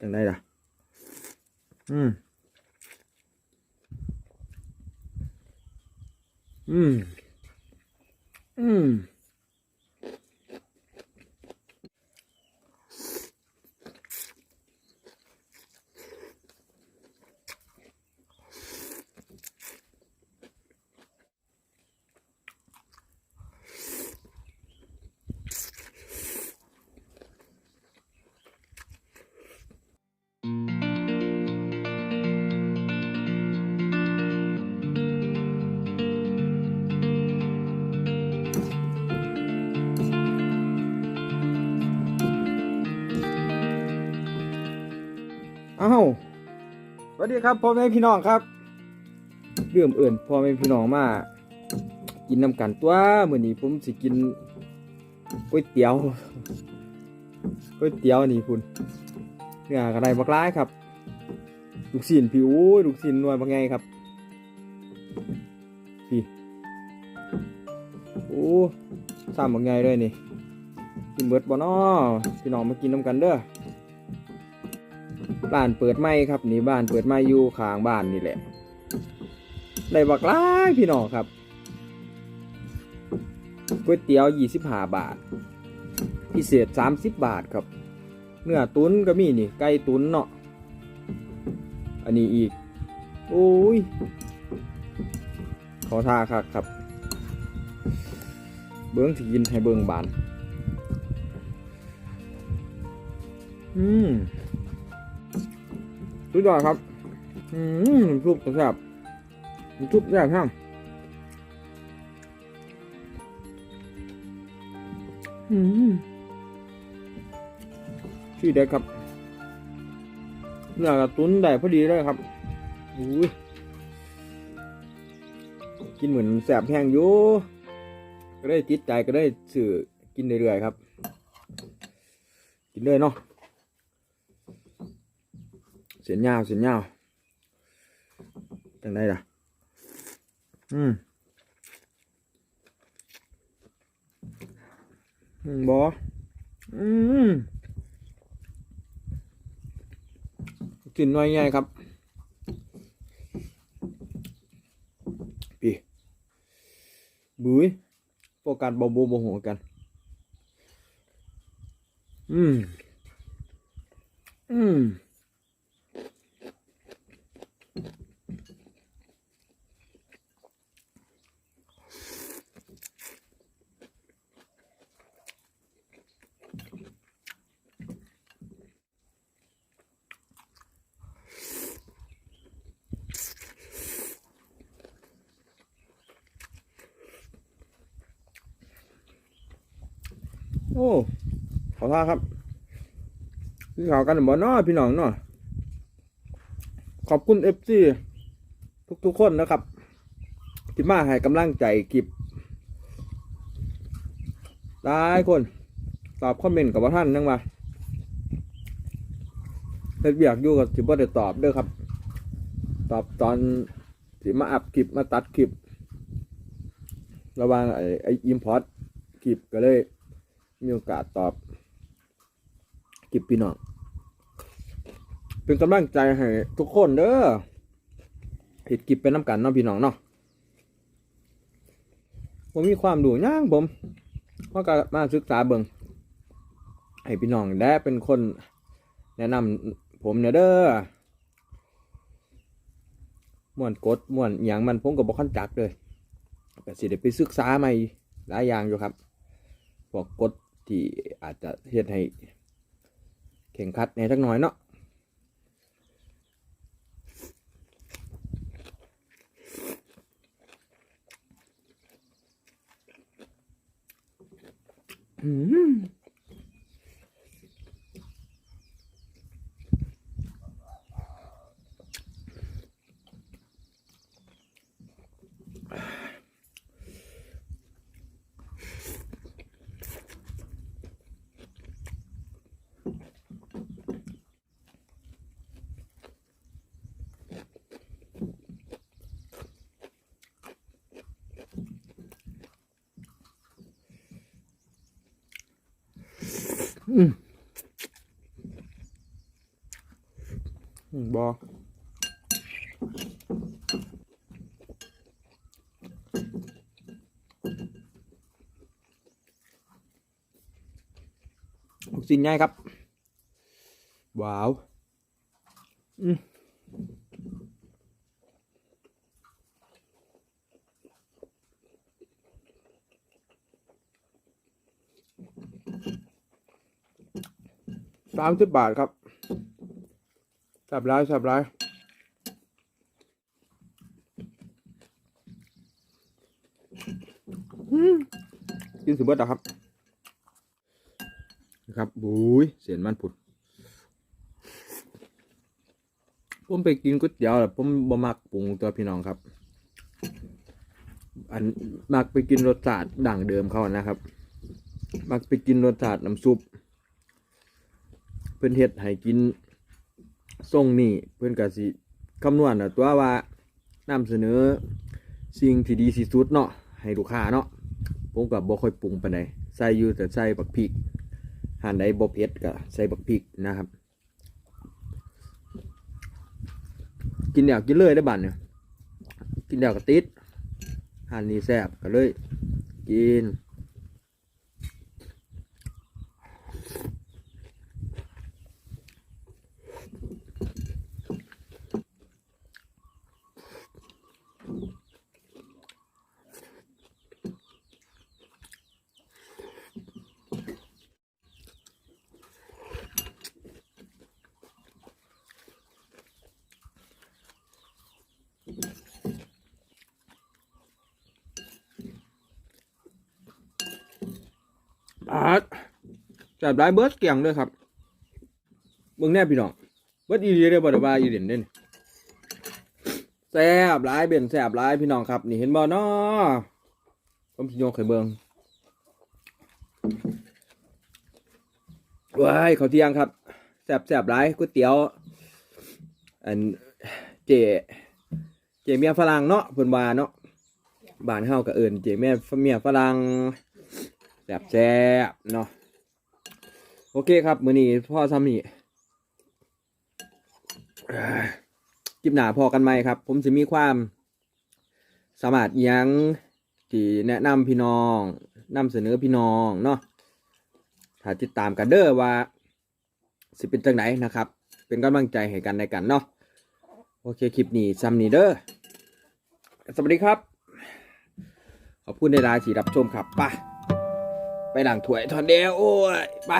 จังไดล่ะ อ้าสวัสดีครับพ่อแม่พี่น้องครับเรื่องเอื่นพ่อแม่พี่น้องมากินน้ำกันตัวเมื้อนี้ผมสิกินก๋วยเตี๋ยวก๋วยเตี๋ยวนี่พุ่นเนื้อกระไดบักร้ายครับลูกศิลพี่โอ้ยลูกศิลหน่วยบางไงครับพี่โอ้ซ้ำบางไงเลยนี่กินเบิดบ่น้อพี่น้องมากินน้ำกันเด้อ บ้านเปิดไม่ครับนี่บ้านเปิดไม่อยู่ข้างบ้านนี่แหละได้บักหลายพี่น้องครับก๋วยเตี๋ยว25บาท พิเศษ30บาทครับ เนื้อตุ๋นก็มีนี่ไก่ตุ๋นเนาะอันนี้อีกโอ้ยขอทาครับครับ เบิ้งสิกินให้เบิ้งบาน อืม สุดยอดครับ อืมซุปแซ่บซุปแซ่บช่างอืมชื่อเด็ดครับเนื้อกระตุ้นได้พอดีเลยครับอุ้ยกินเหมือนแสบแห้งอยู่ก็ได้ติดใจก็ได้สื่อกินเรื่อยๆครับ กินเลยเนาะ สียนยาวเสียนยาวจังได้ล่ะ อืมบออืมกินน้อยง่ายครับปีบุ้ยโฟกัสบอบูบหัวกัน อืม อืม โอ้ขอท่าครับพี่ข่าวกันบ่นาพี่น้องเนาะขอบคุณเอฟซีทุกๆคนนะครับ ที่มาให้กำลังใจคลิปหลายคน ตอบคอมเมนต์กับท่านนั่งมาเฮ็ดเบียกอยู่กับที่บ่ได้ตอบเด้อครับ ตอบตอนที่มาอัพคลิปมาตัดคลิประว่างไอ้ไอ้อิมพอร์ตคลิปก็เลย มีโอกาสตอบกิบพี่น้องเป็นกำลังใจให้ทุกคนเด้อเห็ดกิบเป็นน้ำกันเนาะพี่น้องเนาะผมมีความดูย่างผมเพราะก็มาศึกษาเบิงให้พี่น้องได้เป็นคนแนะนำผมเนี่ยเด้อม่วนกดม่วนอย่างมันผมก็บอกขั้นจักเลยก็สิได้ไปศึกษาใหม่หลายอย่างอยู่ครับพวกกด ที่อาจจะเฮ็ดให้เข่งคัดในสักหน่อยเนาะอืม บอลูกชิ้นง่ายครับ ว้าว อืม สามสิบบาทครับสับร้ายสับร้ายกินสิเบิดเหรอครับนะครับบุ้ยเสียนมันผุด ผมไปกินก๋วยเตี๋ยวแล้วผมบ่มักปรุงตัวพี่น้องครับ อันมักไปกินรสชาติดั่งเดิมเขานะครับ มักไปกินรสชาติน้ำซุป เพื่อนเฮ็ดให้กินทรงนี่เพื่อนกะสิคำนวณนะตัวว่านำเสนอสิ่งที่ดีที่สุดเนาะให้ลูกค้าเนาะผมกับบ่ค่อยปรุงปานใดใส่อยู่แต่ใส่บักพริกหั่นใดบ่เผ็ดก็ใส่บักพริกนะครับ กินเดียวกินเลยได้บัดเนี่ยกินเดี๋ยวก็ติดหั่นนี้แซ่บก็เลยกิน อาดแซ่บหลายเบิร์ดเกียงเลยครับเบิงแน่พี่น้อง เบิร์ดอีเดียได้บ่ได้ว่าอีเด่นเด่นแซ่บหลายเบ็นแซ่บหลายพี่น้องครับ นี่เห็นบ่เนาะผมสิโยกให้เบิงว้ายข้าวเที่ยงครับแซ่บแซ่บหลายก๋วยเตี๋ยว อันเจ เจเมียฝรั่งเนาะเพิ่นว่าเนาะบ้านเฮาก็เอิ้นเจแม่เมียฝรั่งแซ่บแซ่บเนาะโอเคครับมือนี้พ่อซ้ำนี่คลิปหนาพอกันไหมครับ ผมจะมีความสามารถยังที่แนะนำพี่น้องนำเสนอพี่น้องเนาะถ้าติดตามกันเด้อว่า สิเป็นจังไหนนะครับ เป็นกำลังใจให้กันในกันเนาะโอเคคลิปนี้ซ้ำนี่เด้อ สวัสดีครับ ขอบคุณในรายที่รับชมครับไปไปหลังถ้วยทอนเดียวโอ้ย ไป